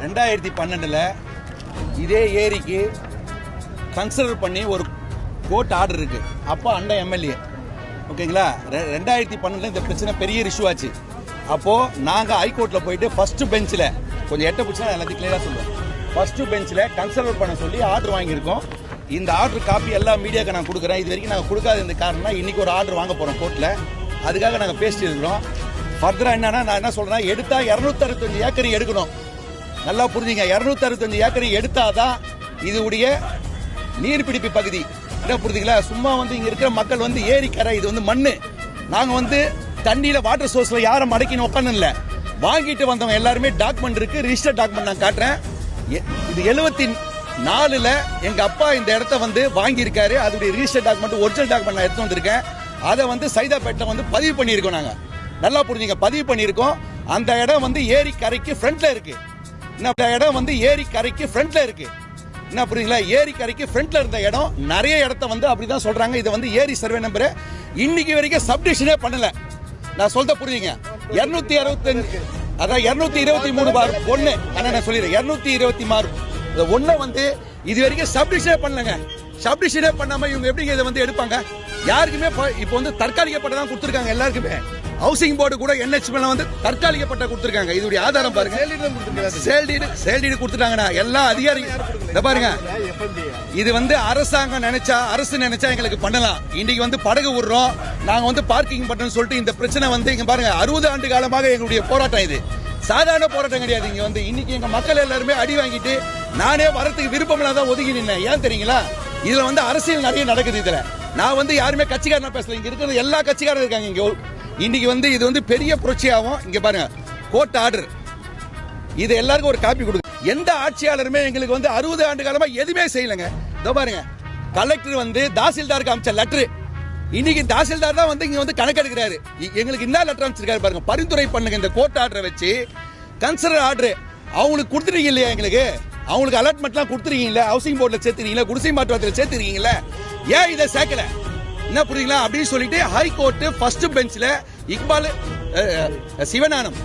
ரெண்டாயிரத்தி பன்னெண்டில் இதே ஏரிக்கு கன்சிடர் பண்ணி ஒரு கோர்ட் ஆர்டர் இருக்கு. அப்போ அண்ட எம்எல்ஏ ஓகேங்களா? ரெ- ரெண்டாயிரத்தி பன்னெண்டில் இந்த பிரச்சனை பெரிய இஷ்யூ ஆச்சு. அப்போது நாங்கள் ஹைகோர்ட்டில் போயிட்டு ஃபஸ்ட்டு பெஞ்சில் கொஞ்சம் எட்ட பிடிச்சா எல்லாத்தையும் கிளியராக சொல்லுவோம் ஃபஸ்ட்டு பெஞ்சில் கன்சிடர் பண்ண சொல்லி ஆர்டர் வாங்கியிருக்கோம். இந்த ஆர்டர் காப்பி எல்லா மீடியாவுக்கு நான் கொடுக்குறேன். இது வரைக்கும் நாங்கள் கொடுக்காத இந்த காரணம் இன்றைக்கி ஒரு ஆர்டர் வாங்க போகிறோம் கோர்ட்டில் அதுக்காக நாங்கள் பேசிட்டு இருக்கிறோம். ஃபர்தராக என்னன்னா நான் என்ன சொல்றேன் எடுத்தால் இரநூத்தறுபத்தஞ்சு ஏக்கர் எடுக்கணும். நல்லா புரிஞ்சுங்க. இரநூத்தி அறுபத்தஞ்சு ஏக்கரை எடுத்தாதான் இதுடைய நீர்பிடிப்பு பகுதி. என்ன புரிஞ்சுங்களா சும்மா வந்து இங்க இருக்கிற மக்கள் வந்து ஏரிக்கரை இது வந்து மண்ணு. நாங்க வந்து தண்ணியில வாட்டர் சோர்ஸ்ல யாரும் மடக்கின்னு உட்காந்து வாங்கிட்டு வந்தவங்க எல்லாருமே டாக்குமெண்ட் இருக்கு. ரிஜிஸ்டர் டாக்குமெண்ட் நான் காட்டுறேன். இது எழுபத்தி நாலுல எங்க அப்பா இந்த இடத்த வந்து வாங்கியிருக்காரு. அதோடைய ரிஜிஸ்டர் டாக்குமெண்ட் ஒரிஜினல் டாக்குமெண்ட் நான் எடுத்து வந்திருக்கேன். அதை வந்து சைதாப்பேட்டில் வந்து பதிவு பண்ணியிருக்கோம் நாங்க. நல்லா புரிஞ்சுங்க. பதிவு பண்ணியிருக்கோம். அந்த இடம் வந்து ஏரி கரைக்கு ஃப்ரண்ட்ல இருக்கு. இந்த இடம் வந்து ஏரி கரைக்கு ஃப்ரண்ட்ல இருக்கு. என்ன புரியுங்களா ஏரி கரைக்கு ஃப்ரண்ட்ல இருந்த இடம் நிறைய இடத்த வந்து அப்படிதான் சொல்றாங்க. இது வந்து ஏரி சர்வே நம்பர் இன்னைக்கு வரைக்கும் சப்டிஷனே பண்ணல. நான் சொல்ல புரியுங்க இருநூத்தி அறுபத்தஞ்சு அதான் இருநூத்தி இருபத்தி மூணு பார் ஒன்னு அண்ணா நான் சொல்லிடுறேன். இருநூத்தி இருபத்தி மாறு இந்த ஒண்ணு வந்து இது வரைக்கும் சப்டிஷனே பண்ணலங்க. சப்டிஷனே பண்ணாம இவங்க எப்படி இதை வந்து எடுப்பாங்க? யாருக்குமே இப்போ வந்து தற்காலிக பட்டா தான் கொடுத்துருக்காங்க எல்லாருக்குமே. ஹவுசிங் போர்டு கூட என்ஹெச் வந்து தற்காலிக பட்டா கொடுத்துருக்காங்க. இதோடைய ஆதாரம் பாருங்க. சேல்டீடு சேல்டீடு கொடுத்துட்டாங்கண்ணா. எல்லா அதிகாரி இதை பாருங்க. இது வந்து அரசாங்கம் நினைச்சா அரசு நினைச்சா எங்களுக்கு பண்ணலாம். இன்னைக்கு வந்து படகு விடுறோம். நாங்க வந்து பார்க்கிங் பண்றோம்னு சொல்லிட்டு இந்த பிரச்சனை வந்து இங்க பாருங்க அறுபது ஆண்டு காலமாக எங்களுடைய போராட்டம் இது. சாதாரண போராட்டம் கிடையாது. இங்க வந்து இன்னைக்கு எங்க மக்கள் எல்லாருமே அடி வாங்கிட்டு நானே வரத்துக்கு விருப்பம் இல்லாத ஒதுங்கி நின்னேன். ஏன் தெரியுங்களா? இதுல வந்து அரசியல் நிறைய நடக்குது இதுல. நான் வந்து யாருமே கட்சிக்காரனா பேசல. இங்க இருக்கிற எல்லா கட்சிக்காரரும் இருக்காங்க இங்க. இன்னைக்கு வந்து இது வந்து பெரிய புரட்சியாகும். இங்க பாருங்க கோர்ட் ஆர்டர் இது எல்லாருக்கும் ஒரு காப்பி கொடுங்க. எந்த ஆட்சியாளருமே எங்களுக்கு வந்து அறுபது ஆண்டு காலமா எதுவுமே செய்யலைங்க. இதோ பாருங்க கலெக்டர் வந்து தாசில்தாருக்கு அமைச்ச லெட்டர் இன்னைக்கு தாசில்தார் தான் வந்து இங்க வந்து கணக்கெடுக்கிறாரு. எங்களுக்கு என்ன லெட்டர் அமைச்சிருக்காரு பாருங்க. பரிந்துரை பண்ணுங்க இந்த கோர்ட் ஆர்டரை வச்சு. கன்சிடர் ஆர்டர் அவங்களுக்கு கொடுத்துருக்கீங்க இல்லையா எங்களுக்கு? அவங்களுக்கு அலாட்மெண்ட்லாம் கொடுத்துருக்கீங்களா ஹவுசிங் போர்டில் சேர்த்துருக்கீங்களா குடிசை மாற்றுவத்தில் சேர்த்துருக்கீங்களா ஏன் இதை சேர்க்கல? என்ன புரியுங்களா அப்படின்னு சொல்லிட்டு ஹைகோர்ட்டு ஃபர்ஸ்ட் பெஞ்சில் இக்பால் அஹ், சிவஞானம்.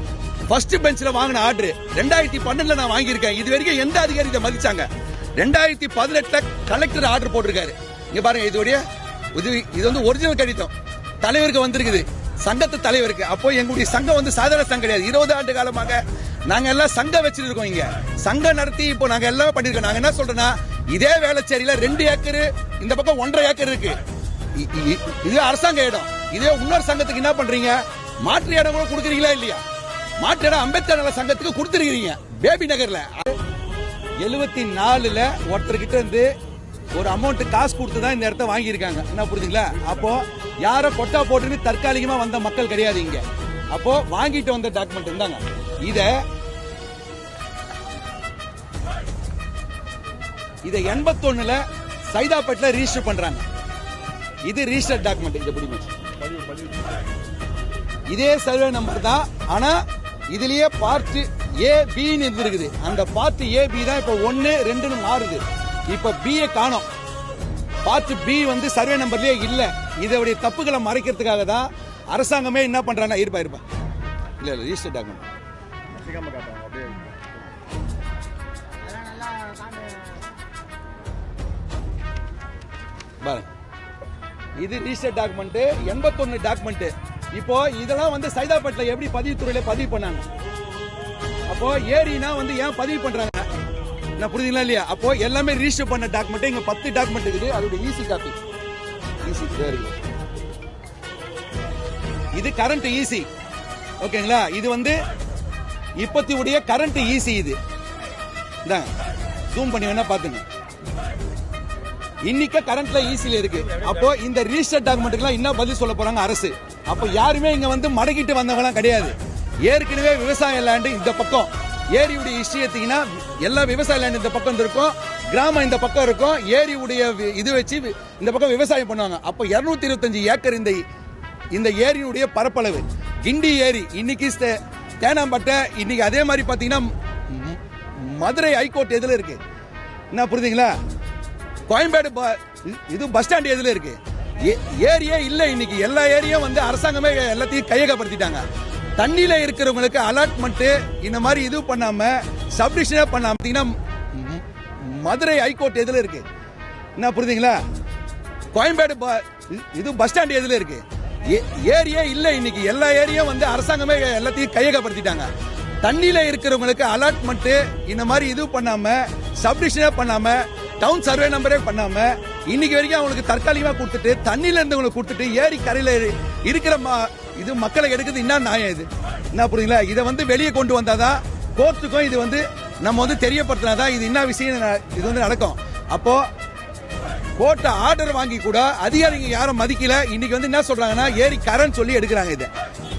ஃபர்ஸ்ட் பெஞ்சில் வாங்கின ஆர்டர் ரெண்டாயிரத்தி பன்னெண்டுல நான் வாங்கியிருக்கேன். இது வரைக்கும் எந்த அதிகாரி இதை மதிச்சாங்க? ரெண்டாயிரத்தி பதினெட்டுல கலெக்டர் ஆர்டர் போட்டிருக்காரு. இங்க பாருங்க இதோடைய இது இது வந்து ஒரிஜினல் கடிதம். தலைவருக்கு வந்திருக்குது. சங்கத்து தலைவருக்கு. அப்போ எங்களுடைய சங்கம் வந்து சாதாரண சங்கம் கிடையாது. இருபது ஆண்டு காலமாக நாங்க எல்லாம் சங்கம் வச்சிருக்கோம் இங்க. சங்கம் நடத்தி இப்போ நாங்க எல்லாமே பண்ணிருக்கோம். நாங்க என்ன சொல்றோம்னா இதே வேலைச்சேரியில் ரெண்டு ஏக்கர் இந்த பக்கம் ஒன்றரை ஏக்கர் இருக்கு. இது அரசாங்க இடம். இதே இன்னொரு சங்கத்துக்கு என்ன பண்றீங்க? மாற்று இடம் கூட கொடுக்குறீங்களா இல்லையா? மாற்று இடம் அம்பேத்கர் நல சங்கத்துக்கு கொடுத்துருக்கீங்க பேபி நகர்ல. எழுபத்தி நாலுல ஒருத்தர்கிட்ட இருந்து ஒரு அமௌண்ட் காசு கொடுத்து தான் இந்த இடத்த வாங்கியிருக்காங்க. என்ன புரியுதுங்களா அப்போ யாரோ கொட்டா போட்டுன்னு தற்காலிகமா வந்த மக்கள் கிடையாது இங்க. அப்போ வாங்கிட்டு வந்த டாக்குமெண்ட் இருந்தாங்க இத இதை எண்பத்தொன்னுல சைதாப்பேட்டில் ரிஜிஸ்டர் பண்றாங்க. இது ரிஜிஸ்டர் டாக்குமெண்ட் இது பிடிக்கும் இதே சர்வே நம்பர் தான் ஆனா இதுலயே பார்ட் ஏ பின்னு இருந்திருக்குது. அந்த பார்ட் ஏ பி தான் இப்ப ஒன்னு ரெண்டுன்னு மாறுது. இப்ப B ய காணோம். பார்ட் பி வந்து சர்வே நம்பர்லயே இல்ல. இதோடைய தப்புகளை மறைக்கிறதுக்காக தான் அரசாங்கமே என்ன பண்றாங்க? இருப்பா இருப்பா. இல்ல இல்ல ரிஜிஸ்டர் டாக்குமெண்ட் பாருங்க. இது ரிஜிஸ்டர் டாக்குமெண்ட் எண்பத்தொன்னு டாக்குமெண்ட் இப்போ இதெல்லாம் வந்து சைதாப்பேட்டில் எப்படி பதிவுத்துறையில பதிவு பண்ணாங்க? அப்போ ஏரினா வந்து ஏன் பதிவு பண்றாங்க? நான் புரியுதுங்களா இல்லையா? அப்போ எல்லாமே ரிஜிஸ்டர் பண்ண டாக்குமெண்ட் இங்க பத்து டாக்குமெண்ட் இருக்குது. அதோட ஈசி காப்பி ஈசி இது கரண்ட் ஈசி ஓகேங்களா? இது வந்து இப்பத்தி உடைய கரண்ட் ஈசி இது. இந்தாங்க ஜூம் பண்ணி வேணா பாத்துங்க இன்னைக்கு கரண்ட்ல ஈஸியில இருக்கு. அப்போ இந்த ரிஜிஸ்டர் டாக்குமெண்ட்டுக்குலாம் என்ன பதில் சொல்ல போறாங்க அரசு. அப்போ யாருமே இங்க வந்து மடக்கிட்டு வந்தவங்கலாம் கிடையாது. ஏற்கனவே விவசாய லேண்டு இந்த பக்கம். ஏரியுடைய ஹிஸ்டரி எடுத்தீங்கன்னா எல்லா விவசாய லேண்ட் இந்த பக்கம் இருக்கும். கிராமம் இந்த பக்கம் இருக்கும். ஏரியுடைய இது வச்சு இந்த பக்கம் விவசாயம் பண்ணுவாங்க. அப்போ 225 இருபத்தஞ்சு ஏக்கர் இந்த இந்த ஏரியுடைய பரப்பளவு. கிண்டி ஏரி இன்னைக்கு தேனாம்பட்டை இன்னைக்கு அதே மாதிரி பார்த்தீங்கன்னா மதுரை ஹைகோர்ட் எதில் இருக்கு? என்ன புரியுதுங்களா? கோயம்பேடு ப- இது பஸ் ஸ்டாண்ட் எதுல இருக்கு? ஏ- ஏரியே இல்ல இன்னைக்கு. எல்லா ஏரியும் வந்து அரசாங்கமே எல்லாத்தையும் கையகப்படுத்திட்டாங்க. தண்ணியில இருக்கிறவங்களுக்கு அலாட்மெண்ட் இந்த மாதிரி இது பண்ணாம சப்டிஷனே பண்ணாம பார்த்தீங்கன்னா மதுரை ஹைகோர்ட் எதுல இருக்கு? என்ன புரியுதுங்களா? கோயம்பேடு ப- இது- பஸ் ஸ்டாண்ட் எதுல இருக்கு? ஏ- ஏரியே இல்ல இன்னைக்கு. எல்லா ஏரியும் வந்து அரசாங்கமே எல்லாத்தையும் கையகப்படுத்திட்டாங்க. தண்ணியில இருக்கிறவங்களுக்கு அலாட்மெண்ட் இந்த மாதிரி இது பண்ணாம சப்டிஷனே பண்ணாம டவுன் சர்வே நம்பரே பண்ணாம இன்னைக்கு வரைக்கும் அவங்களுக்கு தற்காலிகமா கொடுத்துட்டு தண்ணியில இருந்தவங்களுக்கு கொடுத்துட்டு ஏரி கரையில இருக்கிற இது மக்களை எடுக்கிறது என்ன நியாயம் இது? என்ன புரியுங்களா இதை வந்து வெளியே கொண்டு வந்தாதான் கோர்ட்டுக்கும் இது வந்து நம்ம வந்து தெரியப்படுத்தினாதான் இது என்ன விஷயம் ந- இது வந்து நடக்கும். அப்போ கோர்ட் ஆர்டர் வாங்கி கூட அதிகாரிங்க யாரும் மதிக்கல. இன்னைக்கு வந்து என்ன சொல்றாங்கன்னா ஏரி கரன் சொல்லி எடுக்கிறாங்க இதை.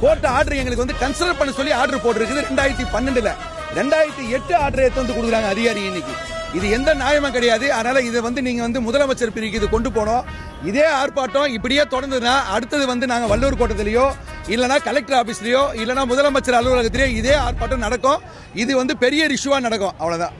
கோர்ட் ஆர்டர் எங்களுக்கு வந்து கன்சிடர் பண்ண சொல்லி ஆர்டர் போட்டிருக்குது. ரெண்டாயிரத்தி பன்னெண்டுல. ரெண்டாயிரத்தி எட்டு ஆர்டர் எடுத்து வந்து கொடுக்குறாங்க அதிகாரி இன்னைக்கு. இது எந்த நியாயமும் கிடையாது. அதனால இதை வந்து நீங்க வந்து முதலமைச்சர் பிரிவுக்கு இது கொண்டு போனோம் இதே ஆர்ப்பாட்டம் இப்படியே தொடர்ந்ததுன்னா அடுத்தது வந்து நாங்கள் வள்ளூர் கோட்டத்திலேயோ இல்லைனா கலெக்டர் ஆஃபீஸ்லேயோ இல்லைனா முதலமைச்சர் அலுவலகத்திலேயோ இதே ஆர்ப்பாட்டம் நடக்கும். இது வந்து பெரிய இஷ்யூவா நடக்கும். அவ்வளோதான்